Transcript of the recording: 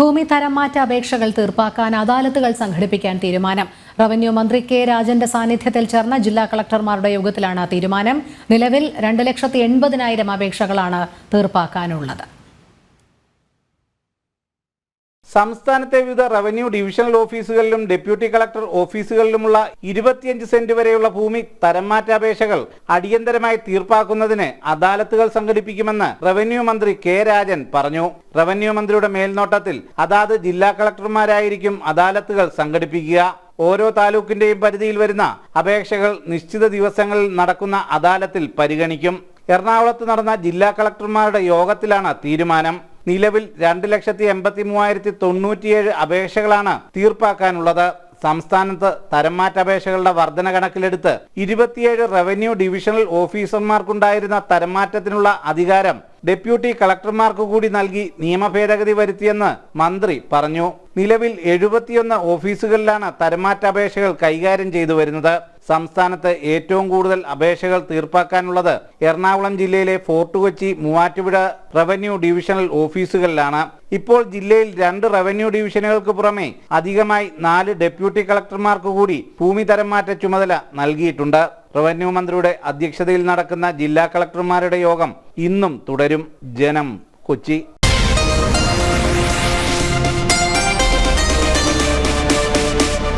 ഭൂമി തരം മാറ്റ അപേക്ഷകൾ തീർപ്പാക്കാൻ അദാലത്തുകൾ സംഘടിപ്പിക്കാൻ തീരുമാനം. റവന്യൂ മന്ത്രി കെ രാജന്റെ സാന്നിധ്യത്തിൽ ചേർന്ന ജില്ലാ കളക്ടർമാരുടെ യോഗത്തിലാണ് തീരുമാനം. നിലവിൽ രണ്ട് ലക്ഷത്തി എൺപതിനായിരം അപേക്ഷകളാണ് തീർപ്പാക്കാനുള്ളത്. സംസ്ഥാനത്തെ വിവിധ റവന്യൂ ഡിവിഷണൽ ഓഫീസുകളിലും ഡെപ്യൂട്ടി കളക്ടർ ഓഫീസുകളിലുമുള്ള ഇരുപത്തിയഞ്ച് സെന്റ് വരെയുള്ള ഭൂമി തരംമാറ്റാപേക്ഷകൾ അടിയന്തരമായി തീർപ്പാക്കുന്നതിന് അദാലത്തുകൾ സംഘടിപ്പിക്കുമെന്ന് റവന്യൂ മന്ത്രി കെ രാജൻ പറഞ്ഞു. റവന്യൂ മന്ത്രിയുടെ മേൽനോട്ടത്തിൽ അതാത് ജില്ലാ കളക്ടർമാരായിരിക്കും അദാലത്തുകൾ സംഘടിപ്പിക്കുക. ഓരോ താലൂക്കിന്റെയും പരിധിയിൽ വരുന്ന അപേക്ഷകൾ നിശ്ചിത ദിവസങ്ങളിൽ നടക്കുന്ന അദാലത്തിൽ പരിഗണിക്കും. എറണാകുളത്ത് നടന്ന ജില്ലാ കളക്ടർമാരുടെ യോഗത്തിലാണ് തീരുമാനം. നിലവിൽ രണ്ട് ലക്ഷത്തി എൺപത്തി മൂവായിരത്തി തൊണ്ണൂറ്റിയേഴ് അപേക്ഷകളാണ് തീർപ്പാക്കാനുള്ളത്. സംസ്ഥാനത്ത് തരംമാറ്റ അപേക്ഷകളുടെ വർധന കണക്കിലെടുത്ത് ഇരുപത്തിയേഴ് റവന്യൂ ഡിവിഷണൽ ഓഫീസർമാർക്കുണ്ടായിരുന്ന തരംമാറ്റത്തിനുള്ള അധികാരം ഡെപ്യൂട്ടി കളക്ടർമാർക്ക് കൂടി നൽകി നിയമ ഭേദഗതി വരുത്തിയെന്ന് മന്ത്രി പറഞ്ഞു. നിലവിൽ എഴുപത്തിയൊന്ന് ഓഫീസുകളിലാണ് തരംമാറ്റ അപേക്ഷകൾ കൈകാര്യം ചെയ്തു വരുന്നത്. സംസ്ഥാനത്ത് ഏറ്റവും കൂടുതൽ അപേക്ഷകൾ തീർപ്പാക്കാനുള്ളത് എറണാകുളം ജില്ലയിലെ fort Kochi Muvattupuzha revenue divisional ഓഫീസുകളിലാണ്. ഇപ്പോൾ ജില്ലയിൽ രണ്ട് റവന്യൂ ഡിവിഷനുകൾക്ക് പുറമെ അധികമായി നാല് ഡെപ്യൂട്ടി കളക്ടർമാർക്ക് കൂടി ഭൂമി തരംമാറ്റ ചുമതല നൽകിയിട്ടുണ്ട്. റവന്യൂ മന്ത്രിയുടെ അധ്യക്ഷതയിൽ നടക്കുന്ന ജില്ലാ കളക്ടർമാരുടെ യോഗം ഇന്നും തുടരും. ജനം കൊച്ചി.